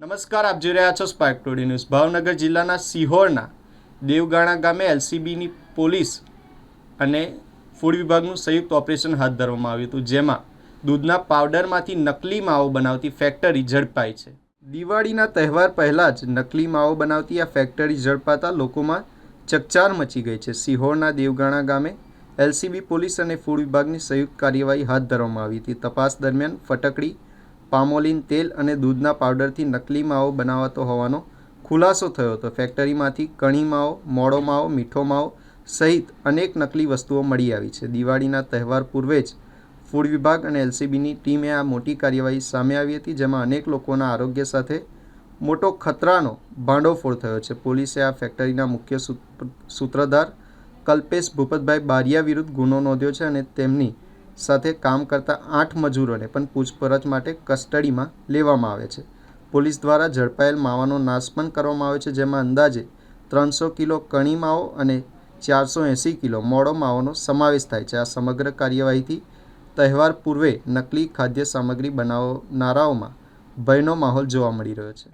નમસ્કાર, આપ જોઈ રહ્યા છો સ્પાર્ક ટોડી ન્યૂઝ ભાવનગર જિલ્લાના સિહોરના દેવગાણા ગામે એલસીબીની પોલીસ અને ફૂડ વિભાગનું સંયુક્ત ઓપરેશન હાથ ધરવામાં આવ્યું હતું, જેમાં દૂધના પાવડરમાંથી નકલી માવો બનાવતી ફેક્ટરી ઝડપાઈ છે. દિવાળીના તહેવાર પહેલાં જ નકલી માવો બનાવતી આ ફેક્ટરી ઝડપાતા લોકોમાં ચકચાર મચી ગઈ છે. સિહોરના દેવગાણા ગામે એલસીબી પોલીસ અને ફૂડ વિભાગની સંયુક્ત કાર્યવાહી હાથ ધરવામાં આવી હતી. તપાસ દરમિયાન ફટકડી પામોલિન તેલ અને દૂધના પાવડરથી નકલી માવો બનાવાતો હોવાનો ખુલાસો થયો હતો. ફેક્ટરીમાંથી કણી માવો મોડો માવો, મીઠો માવો સહિત અનેક નકલી વસ્તુઓ મળી આવી છે. દિવાળીના તહેવાર પૂર્વે જ ફૂડ વિભાગ અને એલસીબીની ટીમે આ મોટી કાર્યવાહી સામે આવી હતી, જેમાં અનેક લોકોના આરોગ્ય સાથે મોટો ખતરાનો ભાંડોફોડ થયો છે. પોલીસે આ ફેક્ટરીના મુખ્ય સૂત્ર- સૂત્રધાર કલ્પેશ ભૂપતભાઈ બારિયા વિરુદ્ધ ગુનો નોંધ્યો છે અને તેમની સાથે કામ કરતા આઠ મજૂરોને પણ પૂછપરછ માટે કસ્ટડીમાં લેવામાં આવે છે. પોલીસ દ્વારા ઝડપાયેલ માવાનો નાશ પણ કરવામાં આવ્યો છે, જેમાં અંદાજે ત્રણસો કિલો કણી માવો અને ચારસો એંસી કિલો મોડો માવાનો સમાવેશ થાય છે. આ સમગ્ર કાર્યવાહીથી તહેવાર પૂર્વે નકલી ખાદ્ય સામગ્રી બનાવનારાઓમાં ભયનો માહોલ જોવા મળી રહ્યો છે.